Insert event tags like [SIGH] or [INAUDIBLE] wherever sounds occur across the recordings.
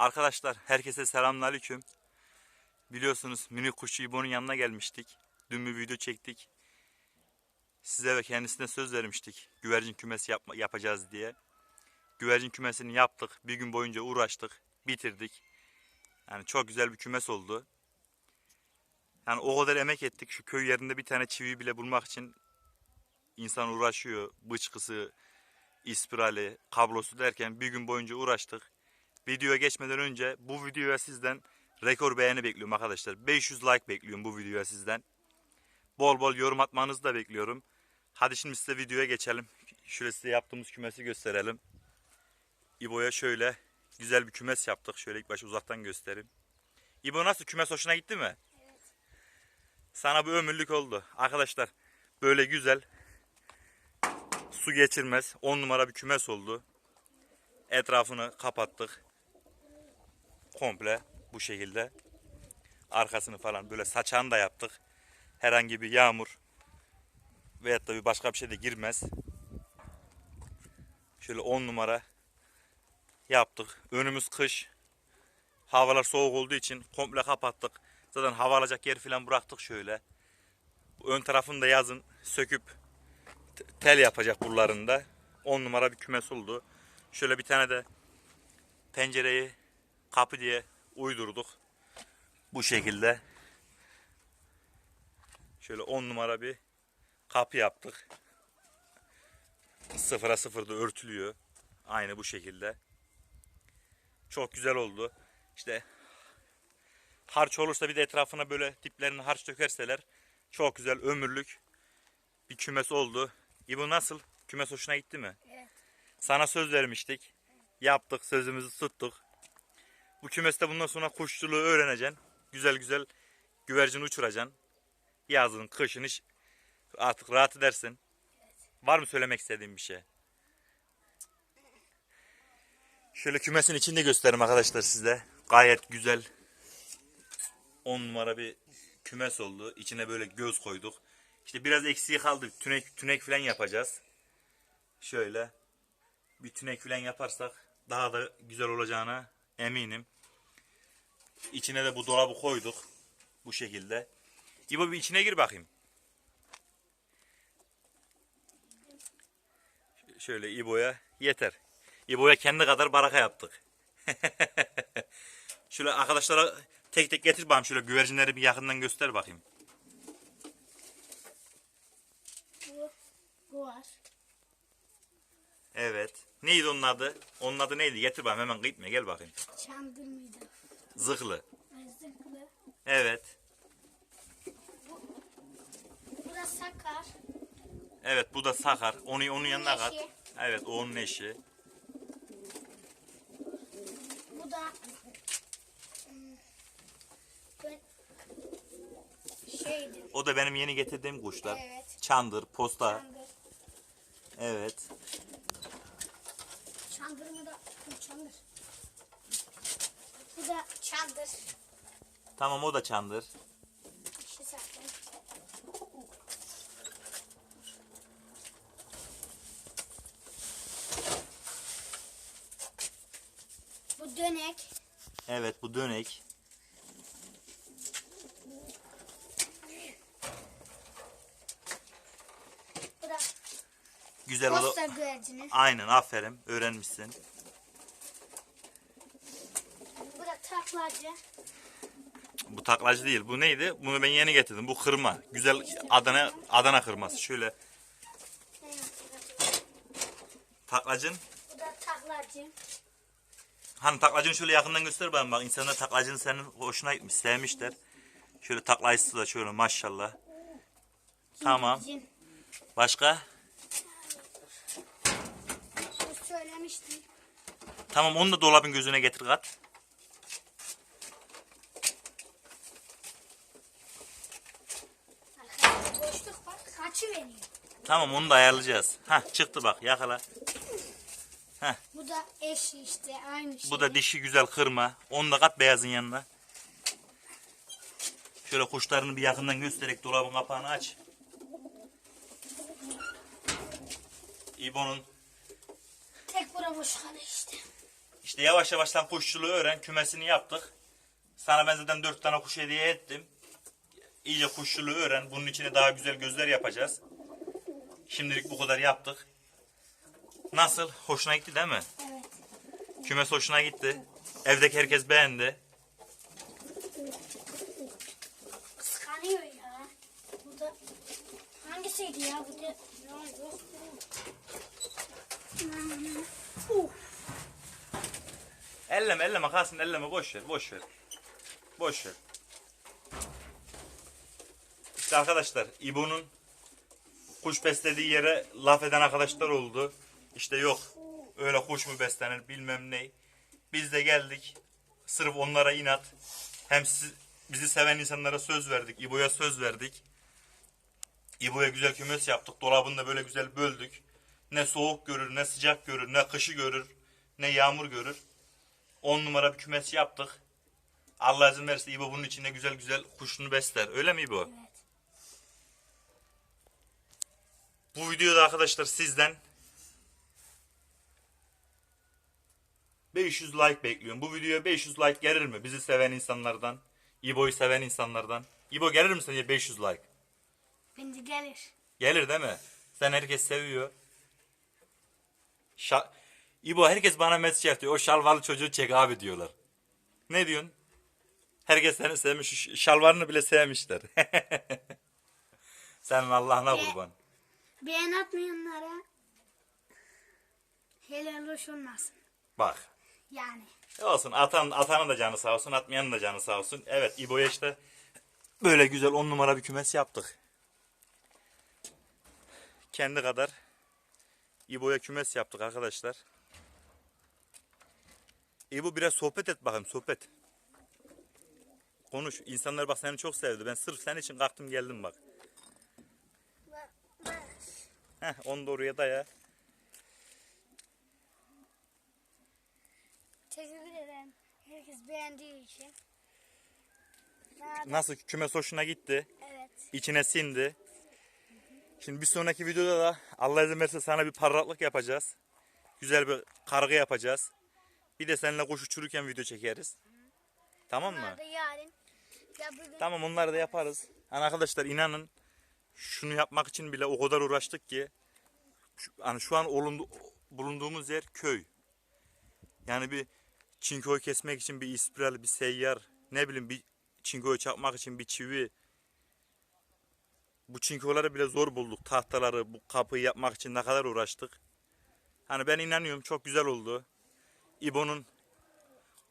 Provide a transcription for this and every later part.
Arkadaşlar herkese selamünaleyküm. Biliyorsunuz minik kuşçu İbo'nun yanına gelmiştik. Dün bir video çektik. Size ve kendisine söz vermiştik. Güvercin kümesi yapma, yapacağız diye. Güvercin kümesini yaptık. Bir gün boyunca uğraştık. Bitirdik. Yani çok güzel bir kümes oldu. Yani o kadar emek ettik. Şu köy yerinde bir tane çivi bile bulmak için insan uğraşıyor. Bıçkısı, ispirali, kablosu derken bir gün boyunca uğraştık. Videoya geçmeden önce bu videoya sizden rekor beğeni bekliyorum arkadaşlar. 500 like bekliyorum bu videoya sizden. Bol bol yorum atmanızı da bekliyorum. Hadi şimdi size videoya geçelim. Şöyle size yaptığımız kümesi gösterelim. İbo'ya şöyle güzel bir kümes yaptık. Şöyle ilk başta uzaktan göstereyim. İbo nasıl kümes hoşuna gitti mi? Sana bu ömürlük oldu. Arkadaşlar böyle güzel su geçirmez 10 numara bir kümes oldu. Etrafını kapattık. Komple bu şekilde. Arkasını falan böyle saçağını da yaptık. Herhangi bir yağmur veyahut da bir başka bir şey de girmez. Şöyle 10 numara yaptık. Önümüz kış. Havalar soğuk olduğu için komple kapattık. Zaten hava alacak yer falan bıraktık şöyle. Ön tarafını da yazın söküp te- tel yapacak buralarında. 10 numara bir kümes oldu. Şöyle bir tane de pencereyi kapı diye uydurduk. Bu şekilde. Şöyle 10 numara bir kapı yaptık. Sıfıra sıfırda örtülüyor. Aynı bu şekilde. Çok güzel oldu. İşte harç olursa bir de etrafına böyle diplerine harç dökerseler çok güzel ömürlük bir kümes oldu. İbo nasıl? Kümes hoşuna gitti mi? Evet. Sana söz vermiştik. Yaptık, sözümüzü tuttuk. Bu kümeste bundan sonra kuşçuluğu öğreneceksin. Güzel güzel güvercin uçuracaksın. Yazın, kışın hiç artık rahat edersin. Var mı söylemek istediğin bir şey? Şöyle kümesin içinde göstereyim arkadaşlar size. Gayet güzel. 10 numara bir kümes oldu. İçine böyle göz koyduk. İşte biraz eksiği kaldı. Tünek tünek falan yapacağız. Şöyle bir tünek falan yaparsak daha da güzel olacağına eminim. İçine de bu dolabı koyduk. Bu şekilde. İbo bir içine gir bakayım. Şöyle İbo'ya yeter. İbo'ya kendi kadar baraka yaptık. [LAUGHS] şöyle arkadaşlara tek tek getir bakayım. Şöyle güvercinleri bir yakından göster bakayım. Bu, bu var. Evet. Neydi onun adı? Onun adı neydi? Getir bakayım hemen gitme gel bakayım. Çandır mıydı? Zıklı. Zıklı. Evet. Bu da sakar. Evet bu da Sakar. Onu onun yanına kat. Evet o onun eşi. Bu da hmm, ben şeydi. O da benim yeni getirdiğim kuşlar. Evet. Çandır, posta. Çandır. Evet. Çandır mı da? Çandır. Bu da çandır. Tamam o da çandır. İşte zaten. Bu dönek. Evet bu dönek. Bu da Güzel o da. posta güvercini. Aynen aferin öğrenmişsin. Bu da taklacı. Bu taklacı değil. Bu neydi? Bunu ben yeni getirdim. Bu kırma. Güzel Adana Adana kırması. Şöyle taklacın. Bu da taklacı. Hani taklacını şöyle yakından göster bana bak. İnsanlar taklacını senin hoşuna gitmiş, sevmişler. Şöyle taklayısı da şöyle maşallah. Tamam. Başka? Bu söylemiştim. Tamam onu da dolabın gözüne getir kat. Arkadaşlar boşluk var. Kaçı veriyor. Tamam onu da ayarlayacağız. Hah çıktı bak yakala. Bu da eşi işte aynı şey. Bu da dişi güzel kırma. Onu da kat beyazın yanına. Şöyle kuşlarını bir yakından göstererek dolabın kapağını aç. İbo'nun Tek bura kalıyor işte. İşte yavaş yavaştan kuşçuluğu öğren. Kümesini yaptık. Sana ben zaten dört tane kuş hediye ettim. İyice kuşçuluğu öğren. Bunun içine daha güzel gözler yapacağız. Şimdilik bu kadar yaptık. Nasıl? Hoşuna gitti değil mi? Evet. Kümes hoşuna gitti. Evdeki herkes beğendi. Kıskanıyor ya. Bu da hangisiydi ya? Bu da ya yok. Uf. Elleme elleme kalsın elleme boş ver boş ver. Boş ver. İşte arkadaşlar İbo'nun kuş beslediği yere laf eden arkadaşlar oldu. İşte yok öyle kuş mu beslenir bilmem ne. Biz de geldik sırf onlara inat. Hem siz, bizi seven insanlara söz verdik. İbo'ya söz verdik. İbo'ya güzel kümes yaptık. Dolabını da böyle güzel böldük. Ne soğuk görür, ne sıcak görür, ne kışı görür, ne yağmur görür. 10 numara bir kümes yaptık. Allah izin verirse İbo bunun içinde güzel güzel kuşunu besler. Öyle mi İbo? Evet. Bu videoda arkadaşlar sizden 500 like bekliyorum. Bu videoya 500 like gelir mi? Bizi seven insanlardan, İbo'yu seven insanlardan. İbo gelir mi sence 500 like? Bence gelir. Gelir değil mi? Sen herkes seviyor. Şa İbo herkes bana mesaj atıyor. O şalvarlı çocuğu çek abi diyorlar. Ne diyorsun? Herkes seni sevmiş. Şalvarını bile sevmişler. [LAUGHS] Senin Allah'ına kurban. Beğen atmayanlara helal hoş olmasın. Bak. Yani. Olsun atan, atanın da canı sağ olsun, atmayanın da canı sağ olsun. Evet İbo'ya işte böyle güzel on numara bir kümes yaptık. Kendi kadar İbo'ya kümes yaptık arkadaşlar. İbo biraz sohbet et bakayım sohbet. Konuş. İnsanlar bak seni çok sevdi. Ben sırf senin için kalktım geldim bak. Heh, onu da oraya daya. Teşekkür ederim. Herkes beğendiği için. Daha Nasıl kümes hoşuna gitti. Evet. içine sindi. Şimdi bir sonraki videoda da Allah izin verirse sana bir parlaklık yapacağız. Güzel bir kargı yapacağız. Bir de seninle kuş uçururken video çekeriz. Tamam mı? Bunlar da yarın. Ya bugün Tamam onları da yaparız. Hani arkadaşlar inanın şunu yapmak için bile o kadar uğraştık ki şu, hani şu an olundu, bulunduğumuz yer köy. Yani bir çinkoyu kesmek için bir ispiral, bir seyyar, ne bileyim bir çinkoyu çakmak için bir çivi. Bu çinkoları bile zor bulduk. Tahtaları, bu kapıyı yapmak için ne kadar uğraştık. Hani ben inanıyorum çok güzel oldu. İbo'nun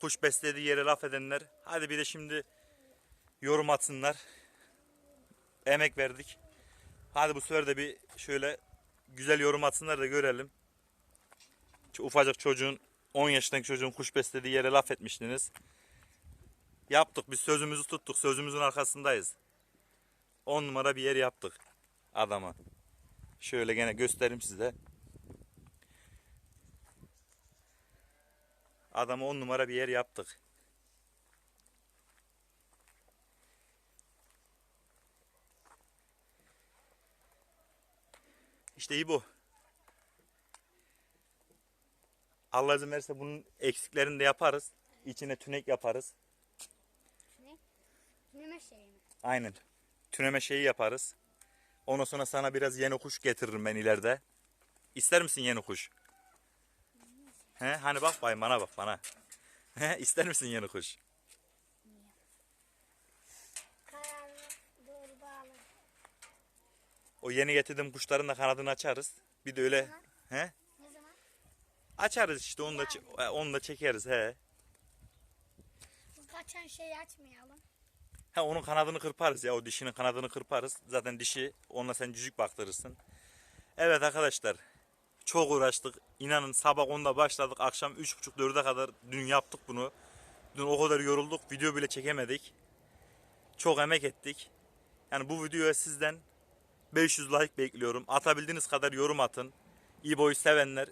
kuş beslediği yere laf edenler. Hadi bir de şimdi yorum atsınlar. Emek verdik. Hadi bu sefer de bir şöyle güzel yorum atsınlar da görelim. Şu ufacık çocuğun 10 yaşındaki çocuğun kuş beslediği yere laf etmiştiniz. Yaptık. Biz sözümüzü tuttuk. Sözümüzün arkasındayız. 10 numara bir yer yaptık adama. Şöyle gene göstereyim size. Adama 10 numara bir yer yaptık. İşte iyi bu. Allah izin verirse bunun eksiklerini de yaparız. İçine tünek yaparız. Neme şey mi? Aynen. Tüneme şeyi yaparız. Ondan sonra sana biraz yeni kuş getiririm ben ileride. İster misin yeni kuş? He, hani bak bay bana bak bana. He, ister misin yeni kuş? O yeni getirdiğim kuşların da kanadını açarız. Bir de öyle he? Ne zaman? Açarız işte onu da e, onu da çekeriz he. Kaçan şeyi açmayalım. He onun kanadını kırparız ya o dişinin kanadını kırparız. Zaten dişi onunla sen cücük baktırırsın. Evet arkadaşlar çok uğraştık. İnanın sabah 10'da başladık akşam 3.30-4'e kadar dün yaptık bunu. Dün o kadar yorulduk video bile çekemedik. Çok emek ettik. Yani bu videoya sizden 500 like bekliyorum. Atabildiğiniz kadar yorum atın. İbo'yu sevenler.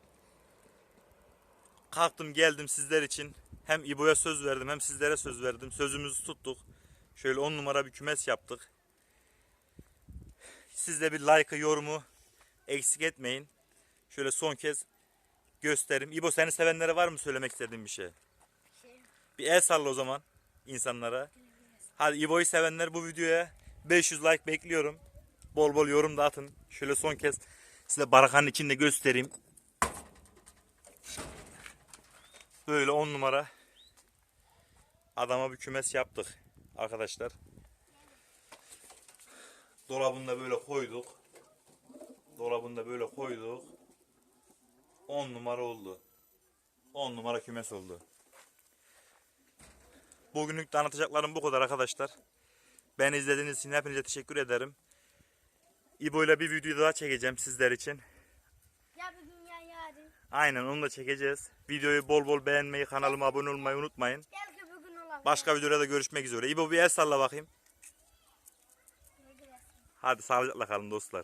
Kalktım geldim sizler için. Hem İbo'ya söz verdim hem sizlere söz verdim. Sözümüzü tuttuk. Şöyle 10 numara bir kümes yaptık. Siz de bir like, yorumu eksik etmeyin. Şöyle son kez gösterim. İbo seni sevenlere var mı söylemek istediğin bir şey? Bir el salla o zaman insanlara. Hadi İbo'yu sevenler bu videoya 500 like bekliyorum. Bol bol yorum da atın. Şöyle son kez size barakanın içinde göstereyim. Böyle 10 numara adama bir kümes yaptık arkadaşlar. Dolabında böyle koyduk. Dolabında böyle koyduk. 10 numara oldu. 10 numara kümes oldu. Bugünlük anlatacaklarım bu kadar arkadaşlar. Beni izlediğiniz için hepinize teşekkür ederim. İbo ile bir video daha çekeceğim sizler için. Ya bugün ya yarın. Aynen onu da çekeceğiz. Videoyu bol bol beğenmeyi, kanalıma abone olmayı unutmayın. Belki bugün olabilir. Başka videoda da görüşmek üzere. İbo bir el salla bakayım. Hadi sağlıcakla kalın dostlar.